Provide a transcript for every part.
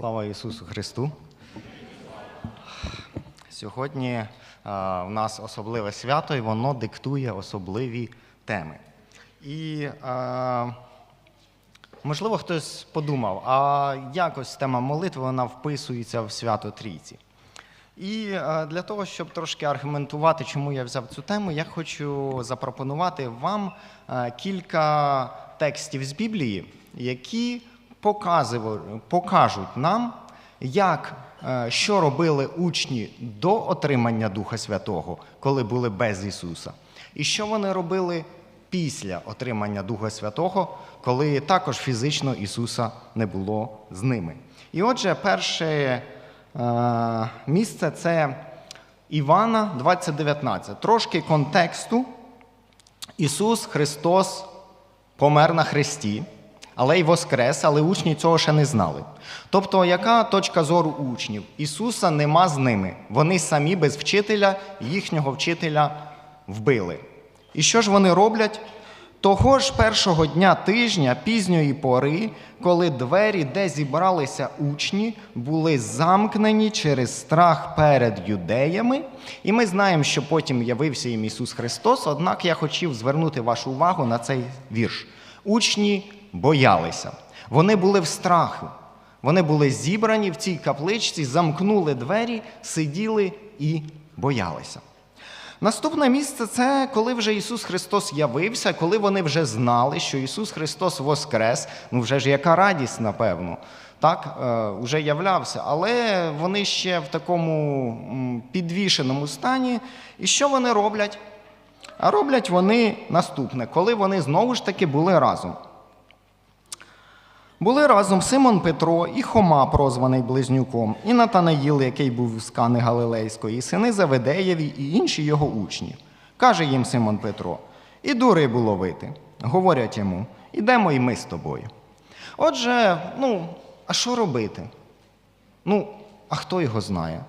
Слава Ісусу Христу! Сьогодні е, в нас особливе свято, і воно диктує особливі теми. І е, можливо хтось подумав, а якось тема молитви вона вписується в свято Трійці. І е, для того, щоб трошки аргументувати, чому я взяв цю тему, я хочу запропонувати вам е, кілька текстів з Біблії, які покажуть нам, як, е, що робили учні до отримання Духа Святого, коли були без Ісуса, і що вони робили після отримання Духа Святого, коли також фізично Ісуса не було з ними. І отже, перше е, місце це Івана 2019. Трошки контексту. Ісус Христос помер на хресті, але й воскрес, але учні цього ще не знали. Тобто, яка точка зору учнів? Ісуса нема з ними. Вони самі без вчителя, їхнього вчителя вбили. І що ж вони роблять? Того ж першого дня тижня, пізньої пори, коли двері, де зібралися учні, були замкнені через страх перед юдеями. І ми знаємо, що потім явився їм Ісус Христос. Однак я хотів звернути вашу увагу на цей вірш. Учні боялися, вони були в страху. Вони були зібрані в цій капличці, замкнули двері, сиділи і боялися. Наступне місце це коли вже Ісус Христос явився, коли вони вже знали, що Ісус Христос воскрес. Ну вже ж яка радість, напевно. Так, е, вже являвся, але вони ще в такому підвішеному стані. І що вони роблять? А роблять вони наступне, коли вони знову ж таки були разом. Були разом Симон Петро і Хома, прозваний Близнюком, і Натанаїл, який був з Кани Галилейської, і сини Заведеєві, і інші його учні. Каже їм Симон Петро: Іду рибу ловити. Говорять йому, ідемо і ми з тобою. Отже, ну, а що робити? Ну, а хто його знає?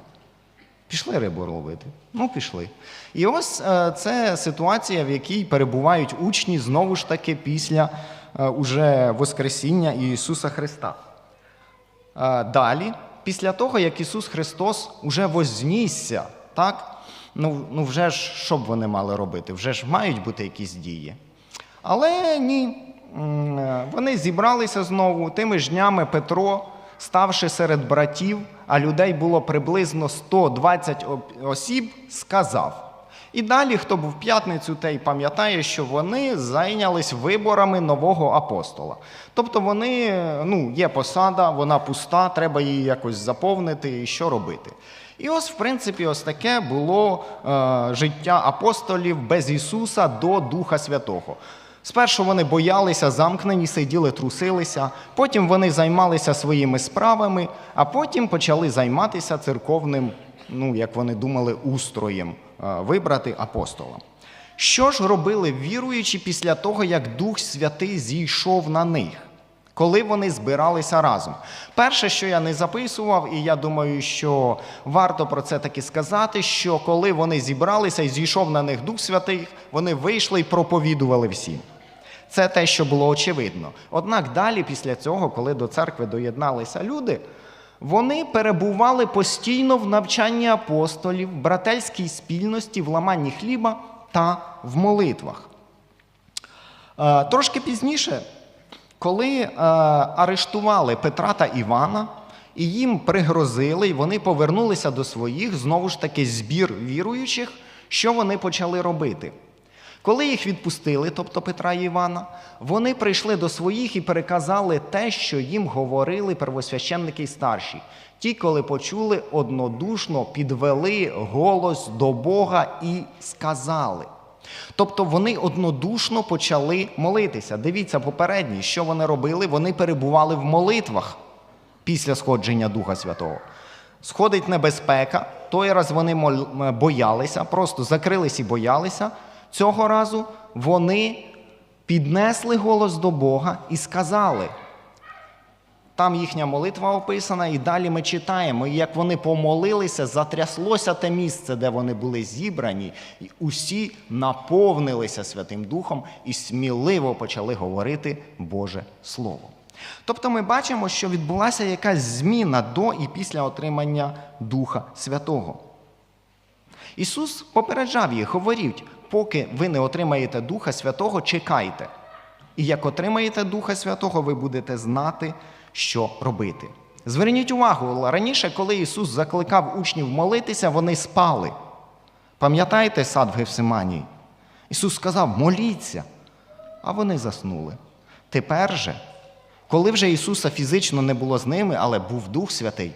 Пішли рибу ловити. Ну, пішли. І ось е, це ситуація, в якій перебувають учні знову ж таки після уже Воскресіння Ісуса Христа. Е, далі, після того, як Ісус Христос уже вознісся, так? Ну, ну вже ж що б вони мали робити? Вже ж мають бути якісь дії. Але ні. Е, Вони зібралися знову тими ж днями Петро, ставши серед братів, а людей було приблизно 120 осіб, сказав. І далі, хто був в п'ятницю, той пам'ятає, що вони зайнялись виборами нового апостола. Тобто вони, ну, є посада, вона пуста, треба її якось заповнити, і що робити. І ось, в принципі, ось таке було е, життя апостолів без Ісуса до Духа Святого. Спершу вони боялися, замкнені, сиділи, трусилися, потім вони займалися своїми справами, а потім почали займатися церковним, ну, як вони думали, устроєм е, вибрати апостола. Що ж робили віруючі після того, як Дух Святий зійшов на них? коли вони збиралися разом. Перше, що я не записував, і я думаю, що варто про це таки сказати, що коли вони зібралися і зійшов на них Дух Святий, вони вийшли і проповідували всім. Це те, що було очевидно. Однак далі, після цього, коли до церкви доєдналися люди, вони перебували постійно в навчанні апостолів, в брательській спільності, в ламанні хліба та в молитвах. Е, Трошки пізніше, коли е, арештували Петра та Івана, і їм пригрозили, і вони повернулися до своїх, знову ж таки, збір віруючих, що вони почали робити? Коли їх відпустили, тобто Петра і Івана, вони прийшли до своїх і переказали те, що їм говорили первосвященники й старші. Ті, коли почули, однодушно підвели голос до Бога і сказали. Тобто вони однодушно почали молитися. Дивіться, попередні, що вони робили? Вони перебували в молитвах після сходження Духа Святого. Сходить небезпека, той раз вони боялися, просто закрились і боялися. Цього разу вони піднесли голос до Бога і сказали. Там їхня молитва описана, і далі ми читаємо, як вони помолилися, затряслося те місце, де вони були зібрані, і усі наповнилися Святим Духом і сміливо почали говорити Боже Слово. Тобто ми бачимо, що відбулася якась зміна до і після отримання Духа Святого. Ісус попереджав їх, говорить, поки ви не отримаєте Духа Святого, чекайте. І як отримаєте Духа Святого, ви будете знати, що робити. Зверніть увагу, раніше, коли Ісус закликав учнів молитися, вони спали. Пам'ятаєте сад в Гефсиманії? Ісус сказав, моліться, а вони заснули. Тепер же, коли вже Ісуса фізично не було з ними, але був Дух Святий,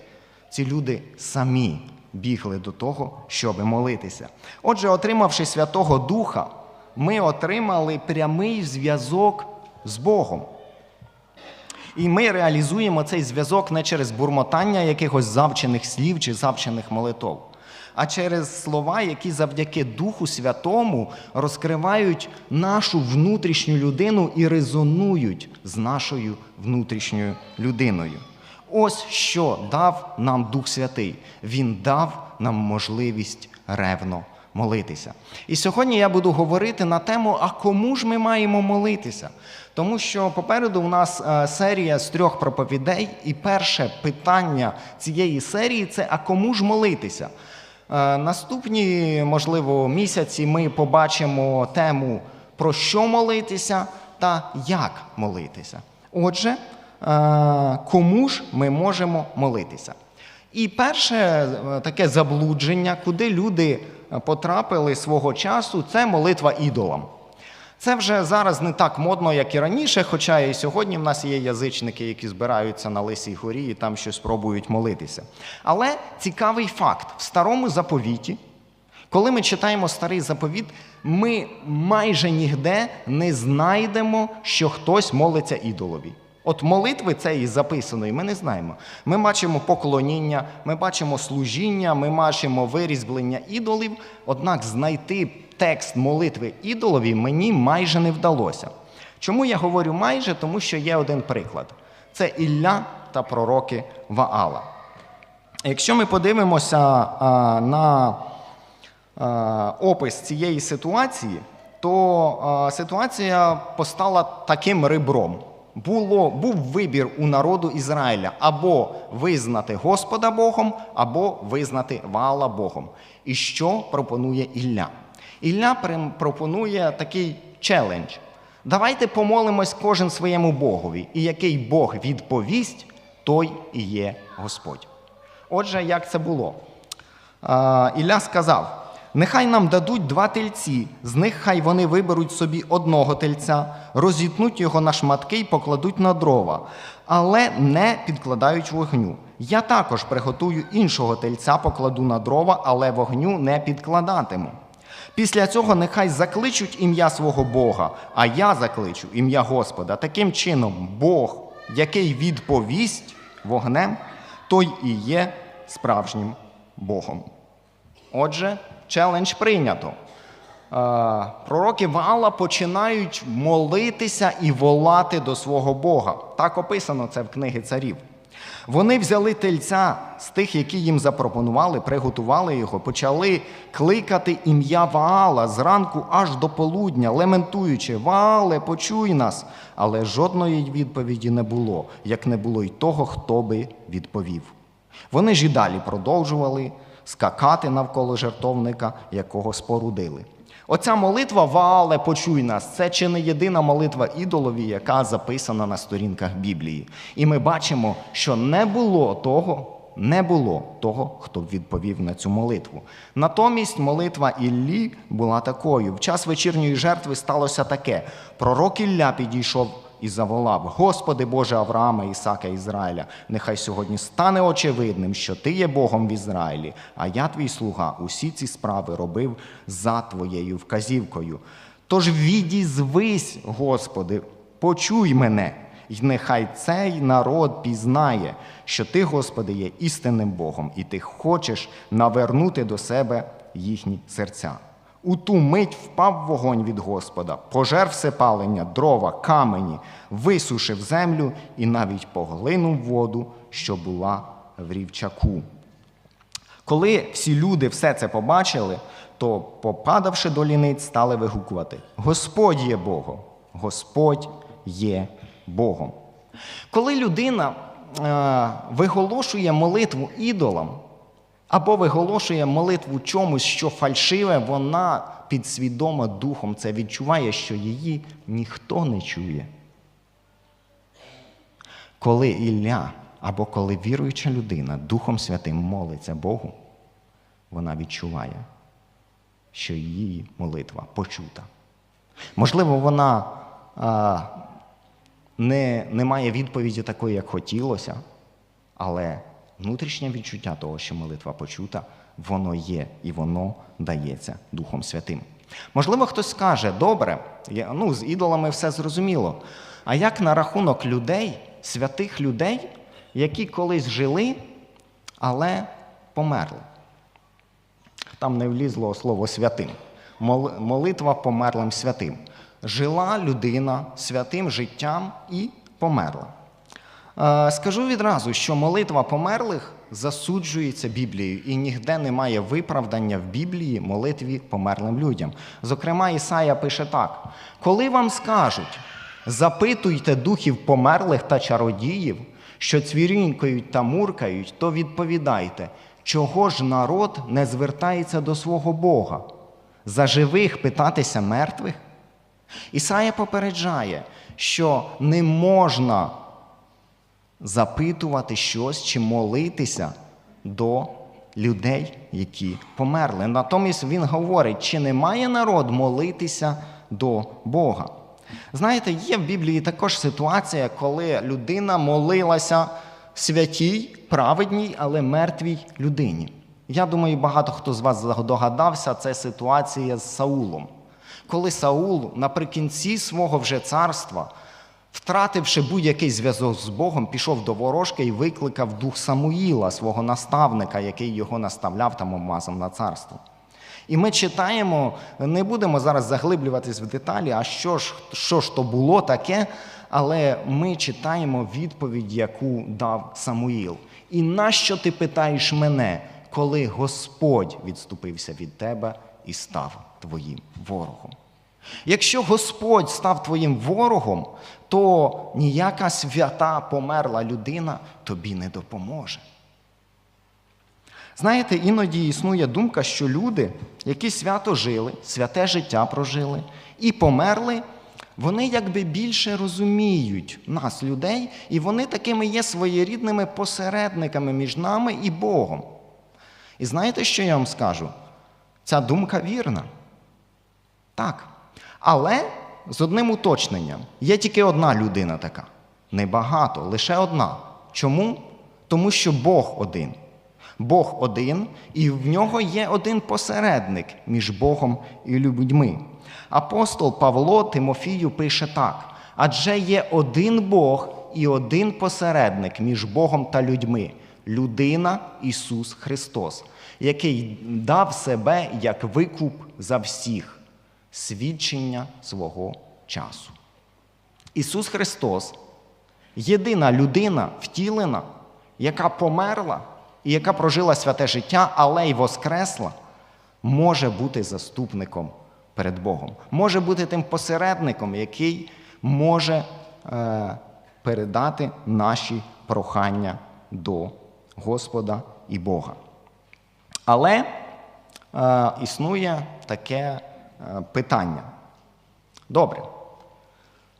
ці люди самі бігли до того, щоб молитися. Отже, отримавши Святого Духа, ми отримали прямий зв'язок з Богом. І ми реалізуємо цей зв'язок не через бурмотання якихось завчених слів чи завчених молитов, а через слова, які завдяки Духу Святому розкривають нашу внутрішню людину і резонують з нашою внутрішньою людиною. Ось що дав нам Дух Святий. Він дав нам можливість ревно молитися. І сьогодні я буду говорити на тему, а кому ж ми маємо молитися? Тому що попереду у нас е, серія з трьох проповідей, і перше питання цієї серії це а кому ж молитися? Е, Наступні, можливо, місяці ми побачимо тему про що молитися та як молитися. Отже, кому ж ми можемо молитися? І перше е, таке заблудження, куди люди е, потрапили свого часу, це молитва ідолам. Це вже зараз не так модно, як і раніше, хоча і сьогодні в нас є язичники, які збираються на Лисій горі і там щось пробують молитися. Але цікавий факт: в старому заповіті, коли ми читаємо старий заповіт, ми майже нігде не знайдемо, що хтось молиться ідолові. От молитви цієї записаної ми не знаємо. Ми бачимо поклоніння, ми бачимо служіння, ми бачимо вирізблення ідолів, однак знайти текст молитви ідолові мені майже не вдалося. Чому я говорю майже? Тому що є один приклад: це Ілля та пророки Ваала. Якщо ми подивимося а, на а, опис цієї ситуації, то а, ситуація постала таким ребром. Було, був вибір у народу Ізраїля або визнати Господа Богом, або визнати Ваала Богом. І що пропонує Ілля? Ілля пропонує такий челендж. Давайте помолимось кожен своєму Богові, і який Бог відповість, той і є Господь. Отже, як це було? Ілля сказав: нехай нам дадуть два тельці, з них хай вони виберуть собі одного тельця, розітнуть його на шматки і покладуть на дрова, але не підкладають вогню. Я також приготую іншого тельця, покладу на дрова, але вогню не підкладатиму. Після цього нехай закличуть ім'я свого Бога, а я закличу ім'я Господа. Таким чином, Бог, який відповість вогнем, той і є справжнім Богом. Отже, челендж прийнято. Е, Пророки Ваала починають молитися і волати до свого Бога. Так описано це в книгі царів. Вони взяли тельця з тих, які їм запропонували, приготували його, почали кликати ім'я Ваала зранку аж до полудня, лементуючи: Ваале, почуй нас. Але жодної відповіді не було, як не було й того, хто би відповів. Вони ж і далі продовжували скакати навколо жертовника, якого спорудили. Оця молитва Ваале, почуй нас, це чи не єдина молитва ідолові, яка записана на сторінках Біблії. І ми бачимо, що не було того, не було того, хто б відповів на цю молитву. Натомість молитва Іллі була такою. В час вечірньої жертви сталося таке: пророк Ілля підійшов і заволав: Господи Боже Авраама, Ісака Ізраїля, нехай сьогодні стане очевидним, що Ти є Богом в Ізраїлі, а я, твій слуга, усі ці справи робив за Твоєю вказівкою. Тож відізвись, Господи, почуй мене, і нехай цей народ пізнає, що Ти, Господи, є істинним Богом, і Ти хочеш навернути до себе їхні серця. У ту мить впав вогонь від Господа, пожер все палення, дрова, камені, висушив землю і навіть поглинув воду, що була в рівчаку. Коли всі люди все це побачили, то, попадавши до ліниць, стали вигукувати: Господь є Богом, Господь є Богом. Коли людина е, виголошує молитву ідолам або виголошує молитву чомусь, що фальшиве, вона підсвідомо духом це відчуває, що її ніхто не чує. Коли Ілля або коли віруюча людина Духом Святим молиться Богу, вона відчуває, що її молитва почута. Можливо, вона а, не, не має відповіді такої, як хотілося, але внутрішнє відчуття того, що молитва почута, воно є і воно дається Духом Святим. Можливо, хтось скаже, добре, ну, з ідолами все зрозуміло. А як на рахунок людей, святих людей, які колись жили, але померли? Там не влізло слово святим. Молитва померлим святим. Жила людина святим життям і померла. Е, Скажу відразу, що молитва померлих засуджується Біблією, і ніде немає виправдання в Біблії молитві померлим людям. Зокрема, Ісая пише так: коли вам скажуть, запитуйте духів померлих та чародіїв, що цвірінькають та муркають, то відповідайте, чого ж народ не звертається до свого Бога? За живих питатися мертвих? Ісая попереджає, що не можна запитувати щось чи молитися до людей, які померли. Натомість він говорить, чи не має народ молитися до Бога. Знаєте, є в Біблії також ситуація, коли людина молилася святій, праведній, але мертвій людині. Я думаю, багато хто з вас догадався, це ситуація з Саулом. Коли Саул наприкінці свого вже царства втративши будь-який зв'язок з Богом, пішов до ворожки і викликав дух Самуїла, свого наставника, який його наставляв там обмазом на царство. І ми читаємо, не будемо зараз заглиблюватись в деталі, а що ж, що ж то було таке, але ми читаємо відповідь, яку дав Самуїл. І нащо ти питаєш мене, коли Господь відступився від тебе і став твоїм ворогом? Якщо Господь став твоїм ворогом, то ніяка свята померла людина тобі не допоможе. Знаєте, іноді існує думка, що люди, які свято жили, святе життя прожили і померли, вони якби більше розуміють нас, людей, і вони такими є своєрідними посередниками між нами і Богом. І знаєте, що я вам скажу? Ця думка вірна. Так. Але з одним уточненням: є тільки одна людина така. Небагато, лише одна. Чому? Тому що Бог один. Бог один, і в нього є один посередник між Богом і людьми. Апостол Павло Тимофію пише так: адже є один Бог і один посередник між Богом та людьми людина Ісус Христос, який дав себе як викуп за всіх свідчення свого часу. Ісус Христос єдина людина втілена, яка померла і яка прожила святе життя, але й воскресла, може бути заступником перед Богом, може бути тим посередником, який може е, передати наші прохання до Господа і Бога. Але е, існує таке питання. Добре.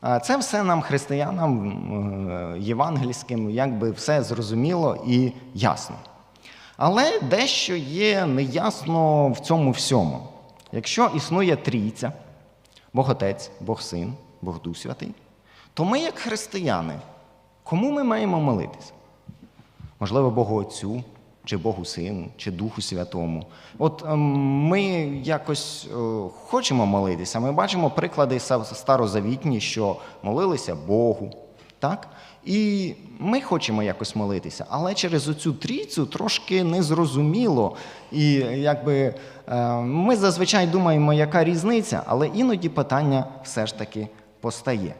Е, Це все нам, християнам е, євангельським, якби все зрозуміло і ясно. Але дещо є неясно в цьому всьому. Якщо існує трійця, Бог Отець, Бог Син, Бог Дух Святий, то ми, як християни, кому ми маємо молитися? Можливо, Богу Отцю, чи Богу Сину, чи Духу Святому. От ем, ми якось е, хочемо молитися. Ми бачимо приклади старозавітні, що молилися Богу. Так? І ми хочемо якось молитися, але через оцю трійцю трошки незрозуміло. І якби е, ми зазвичай думаємо, яка різниця, але іноді питання все ж таки постає.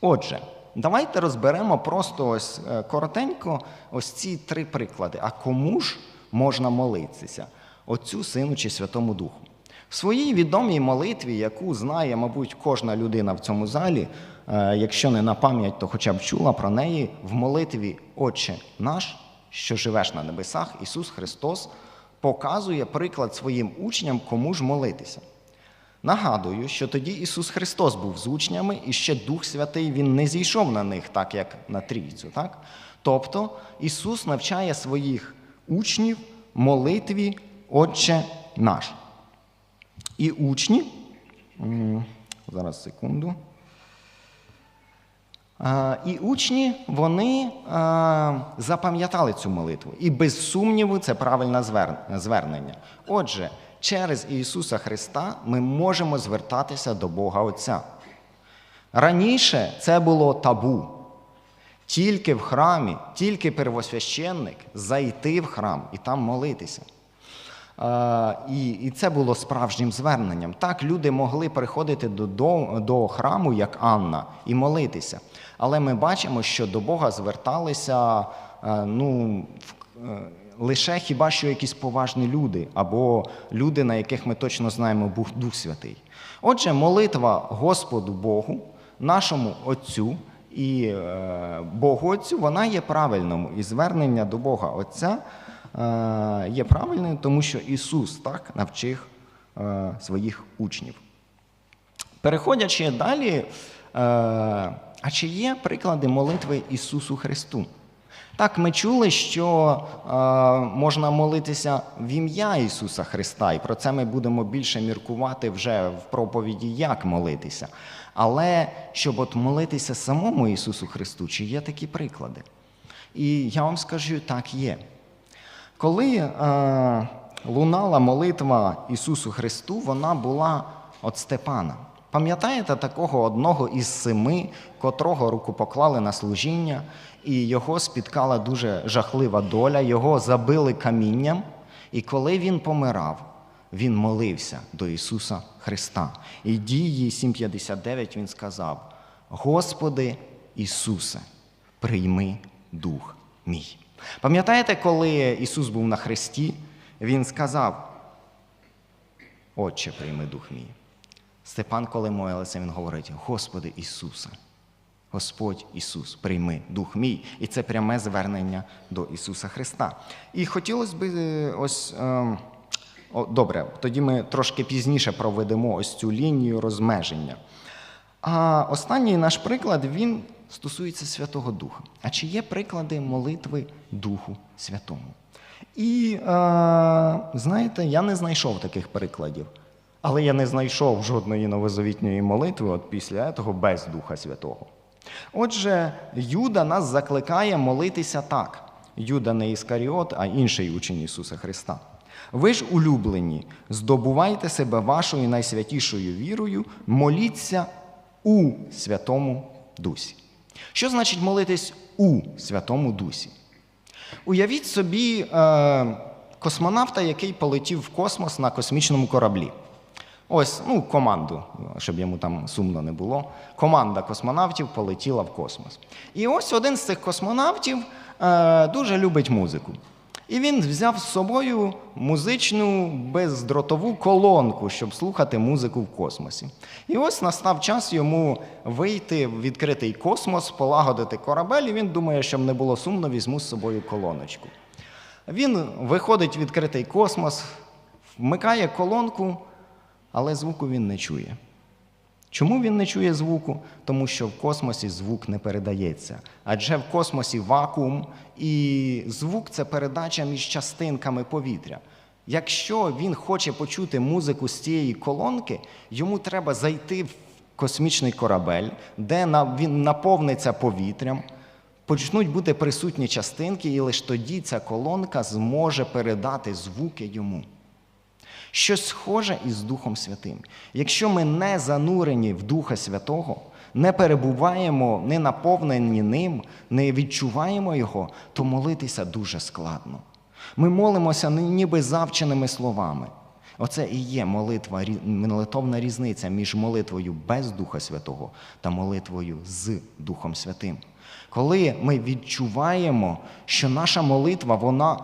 Отже, давайте розберемо просто ось е, коротенько ось ці три приклади. А кому ж можна молитися? Отцю, Сину чи Святому Духу? В своїй відомій молитві, яку знає, мабуть, кожна людина в цьому залі, е, якщо не на пам'ять, то хоча б чула про неї, в молитві Отче наш, що живеш на небесах, Ісус Христос показує приклад своїм учням, кому ж молитися. Нагадую, що тоді Ісус Христос був з учнями, і ще Дух Святий Він не зійшов на них, так як на трійцю. Так? Тобто Ісус навчає своїх учнів молитві Отче наш. І учні, зараз секунду. І учні вони запам'ятали цю молитву. І без сумніву це правильне звернення. Отже, через Ісуса Христа ми можемо звертатися до Бога Отця. Раніше це було табу. Тільки в храмі, тільки первосвященник зайти в храм і там молитися. І, це було справжнім зверненням. Так, люди могли приходити до, до, храму, як Анна, і молитися. Але ми бачимо, що до Бога зверталися е, ну, е, лише хіба що якісь поважні люди, або люди, на яких ми точно знаємо Дух Святий. Отже, молитва Господу Богу, нашому Отцю і е, Богу Отцю, вона є правильною. І звернення до Бога Отця е, є правильним, тому що Ісус так навчив е, своїх учнів. Переходячи далі, а чи є приклади молитви Ісусу Христу? Так, ми чули, що е, можна молитися в ім'я Ісуса Христа, і про це ми будемо більше міркувати вже в проповіді, як молитися. Але щоб от молитися самому Ісусу Христу, чи є такі приклади? І я вам скажу, так є. Коли е, лунала молитва Ісусу Христу, вона була від Степана. Пам'ятаєте такого одного із семи, котрого руку поклали на служіння, і його спіткала дуже жахлива доля, його забили камінням, і коли він помирав, він молився до Ісуса Христа. І дії 7.59 він сказав: Господи Ісусе, прийми дух мій. Пам'ятаєте, коли Ісус був на хресті, Він сказав: Отче, прийми дух мій. Степан, коли молився, він говорить: Господи Ісусе, Господь Ісус, прийми дух мій. І це пряме звернення до Ісуса Христа. І хотілося б е, ось. е, о, добре, тоді ми трошки пізніше проведемо ось цю лінію розмеження. А останній наш приклад він стосується Святого Духа. А чи є приклади молитви Духу Святому? І е, знаєте, я не знайшов таких прикладів. Але я не знайшов жодної новозавітньої молитви от після того без Духа Святого. Отже, Юда нас закликає молитися так. Юда не Іскаріот, а інший учень Ісуса Христа. Ви ж, улюблені, здобувайте себе вашою найсвятішою вірою, моліться у Святому Дусі. Що значить молитись у Святому Дусі? Уявіть собі е, космонавта, який полетів в космос на космічному кораблі. Ось, ну, команду, щоб йому там сумно не було. Команда космонавтів полетіла в космос. І ось один з цих космонавтів е, дуже любить музику. І він взяв з собою музичну бездротову колонку, щоб слухати музику в космосі. І ось настав час йому вийти в відкритий космос, полагодити корабель, і він думає, щоб не було сумно, візьму з собою колоночку. Він виходить в відкритий космос, вмикає колонку, але звуку він не чує. Чому він не чує звуку? Тому що в космосі звук не передається. Адже в космосі вакуум, і звук це передача між частинками повітря. Якщо він хоче почути музику з цієї колонки, йому треба зайти в космічний корабель, де він наповниться повітрям, почнуть бути присутні частинки, і лише тоді ця колонка зможе передати звуки йому. Щось схоже із Духом Святим. Якщо ми не занурені в Духа Святого, не перебуваємо, не наповнені ним, не відчуваємо Його, то молитися дуже складно. Ми молимося ні- ніби завченими словами. Оце і є молитва, молитовна різниця між молитвою без Духа Святого та молитвою з Духом Святим. Коли ми відчуваємо, що наша молитва, вона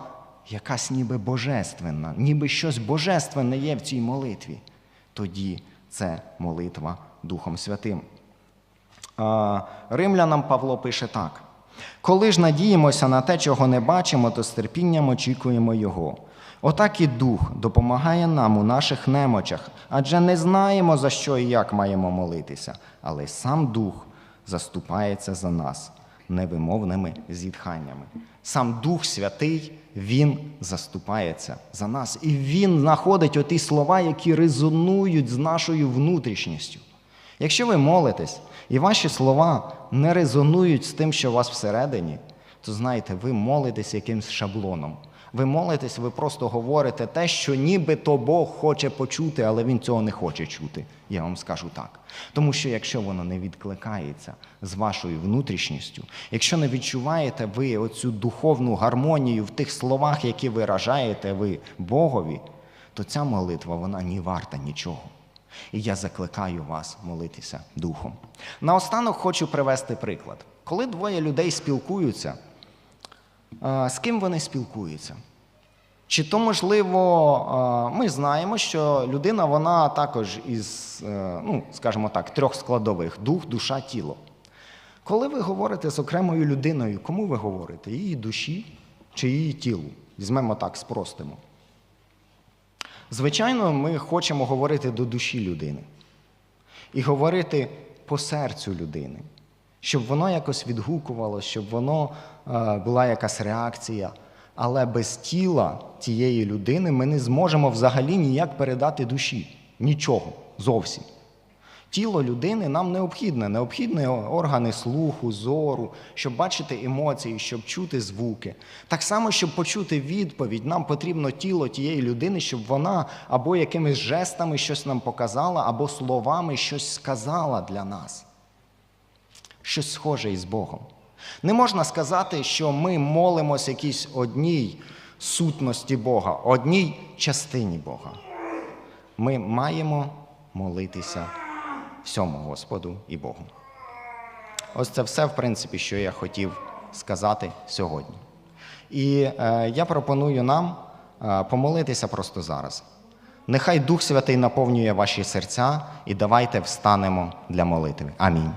якась ніби божественна, ніби щось божественне є в цій молитві. тоді це молитва Духом Святим. Римлянам Павло пише так: коли ж надіємося на те, чого не бачимо, то з терпінням очікуємо Його. Отак і Дух допомагає нам у наших немочах, адже не знаємо, за що і як маємо молитися, але сам Дух заступається за нас невимовними зітханнями. Сам Дух Святий, Він заступається за нас. І Він знаходить оті слова, які резонують з нашою внутрішністю. Якщо ви молитесь, і ваші слова не резонують з тим, що у вас всередині, то знаєте, ви молитесь якимсь шаблоном. Ви молитесь, ви просто говорите те, що нібито Бог хоче почути, але Він цього не хоче чути. Я вам скажу так. Тому що якщо воно не відкликається з вашою внутрішністю, якщо не відчуваєте ви оцю духовну гармонію в тих словах, які виражаєте ви Богові, то ця молитва вона не варта нічого. І я закликаю вас молитися духом. Наостанок хочу привести приклад. Коли двоє людей спілкуються, з ким вони спілкуються? Чи то, можливо, ми знаємо, що людина вона також із, е, ну, скажімо так, трьох складових дух, душа, тіло. Коли ви говорите з окремою людиною, кому ви говорите? Її душі чи її тілу? Візьмемо так, спростимо. Звичайно, ми хочемо говорити до душі людини і говорити по серцю людини, щоб воно якось відгукувало, щоб воно е, була якась реакція. Але без тіла цієї людини ми не зможемо взагалі ніяк передати душі. Нічого зовсім. Тіло людини нам необхідне, необхідні органи слуху, зору, щоб бачити емоції, щоб чути звуки. Так само, щоб почути відповідь, нам потрібно тіло тієї людини, щоб вона або якимись жестами щось нам показала, або словами щось сказала для нас. Щось схоже із Богом. Не можна сказати, що ми молимось якійсь одній сутності Бога, одній частині Бога. Ми маємо молитися всьому Господу і Богу. Ось це все, в принципі, що я хотів сказати сьогодні. І е, я пропоную нам е, помолитися просто зараз. Нехай Дух Святий наповнює ваші серця і давайте встанемо для молитви. Амінь.